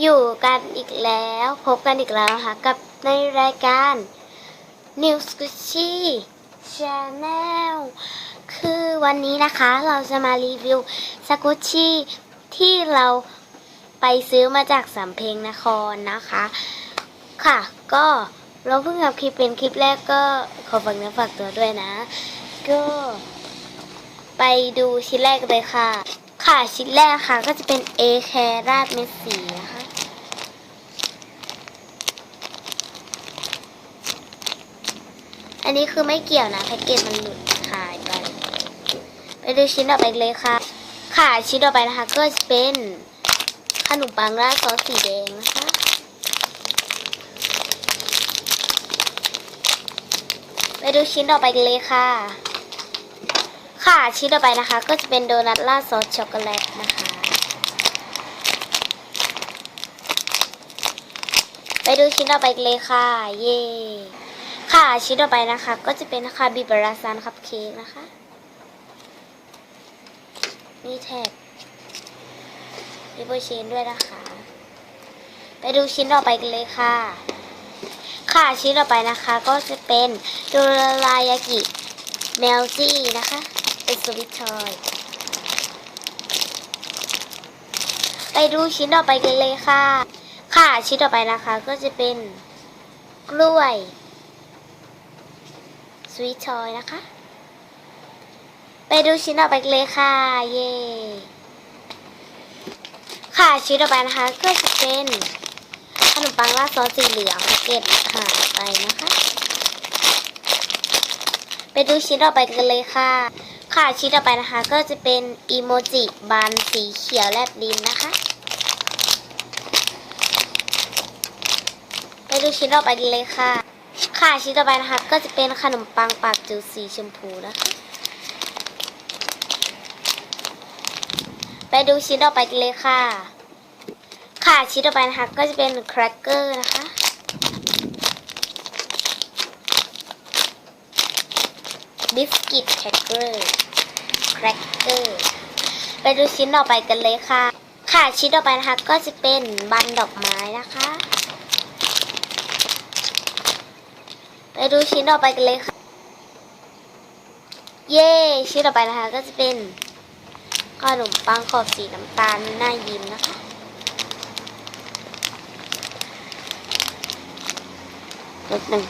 อยู่กันอีกแล้วพบกันอีกแล้วนะคะกับในรายการ New s q u i s h y Channel คือวันนี้นะคะเราจะมารีวิวสกุชชี่ที่เราไปซื้อมาจากสำเพ็งนครนะคะ ค่ะ ก็เราเพิ่งทำคลิปเป็นคลิปแรกก็ขอฝากเนื้อฝากตัวด้วยนะ ก็ไปดูชิ้นแรกกันเลยค่ะ ค่ะชิ้นแรกค่ะก็จะเป็นเอแคราดเม็ดสีนะคะอันนี้คือไม่เกี่ยวนะแพ็กเกจมันหลุดหายไป ไปดูชิ้นต่อไปเลยค่ะ ค่ะชิ้นต่อไปนะคะ ก็จะเป็นขนมปังราดซอสสีแดงนะคะไปดูชิ้นต่อไปเลยค่ะ ค่ะชิ้นต่อไปนะคะ ก็จะเป็นโดนัทราดซอสช็อกโกแลตนะคะ ไปดูชิ้นต่อไปกันเลยค่ะ เย่ค่ะชิ้นต่อไปนะคะ ก็จะเป็นคาบิบราซานคัพเค้กนะคะมีแท็กริบเชนด้วยนะคะ ไปดูชิ้นต่อไปกันเลยค่ะ ค่ะชิ้นต่อไปนะคะ ก็จะเป็นโดรารายากิเมลซี่นะคะ สวิตทอยไปดูชิ้นต่อไปกันเลยค่ะ ค่ะชิ้นต่อไปนะคะก็จะเป็นกล้วยสวิตทอยนะคะ ไปดูชิ้นต่อไปกันเลยค่ะ เย่ค่ะชิ้นต่อไปนะคะก็จะเป็นขนมปังราดซอสสีเหลืองแพ็กเกจหายไปนะคะ ไปดูชิ้นต่อไปกันเลยค่ะ ค่ะชิ้นต่อไปนะคะก็จะเป็นอีโมจิบานสีเขียวแลบลิ้นนะคะ ไปดูชิ้นต่อไปกันเลยค่ะ ค่ะชิ้นต่อไปนะคะก็จะเป็นขนมปังปากจิ๋วสีชมพูนะคะ ไปดูชิ้นต่อไปกันเลยค่ะ ค่ะชิ้นต่อไปนะคะก็จะเป็นแครกเกอร์นะคะ บิสกิตแครกเกอร์แครกเกอร์ไปดูชิ้นต่อไปกันเลยค่ะ ค่ะชิ้นต่อไปนะคะก็จะเป็นบันดอกไม้นะคะ ไปดูชิ้นต่อไปกันเลยค่ะ เย้ชิ้นต่อไปนะคะก็จะเป็นขนมปังขอบสีน้ำตาลน้ายิ้มนะคะรสหนึ่ง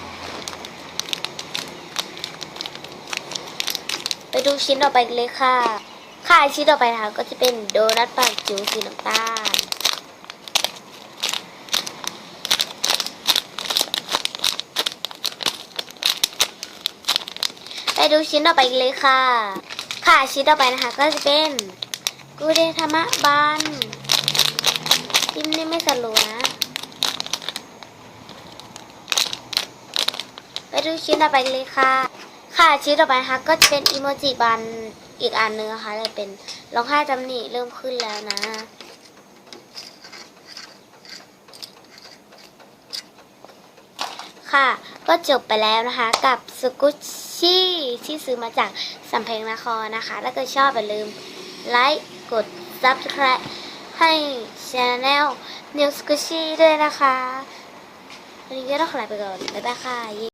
ไป ดูชิ้นต่อไปกันเลยค่ะ ค่ะชิ้นต่อไปนะคะก็จะเป็นโดนัทปากจิ๋วสีน้ำตาลไปดูชิ้นต่อไปกันเลยค่ะ ค่ะชิ้นต่อไปนะคะก็จะเป็นกูเดธรรมะบันจิ้มนี่ไม่สลัวนะ ไปดูชิ้นต่อไปกันเลยค่ะ ค่ะชิ้นต่อไปนะคะก็จะเป็นอีโมจิบันอีกอันนึงนะคะจะเป็นร้องไห้ตำหนิเริ่มขึ้นแล้วนะ ค่ะก็จบไปแล้วนะคะ กับสกุชชี่ที่ซื้อมาจากสำเพ็งนครนะคะ ถ้าเกิดชอบอย่าลืมไลค์กด subscribe ให้ช anel New Squishy ด้วยนะคะ วันนี้ก็ต้องขอลาไปก่อน บ๊ายบายค่ะ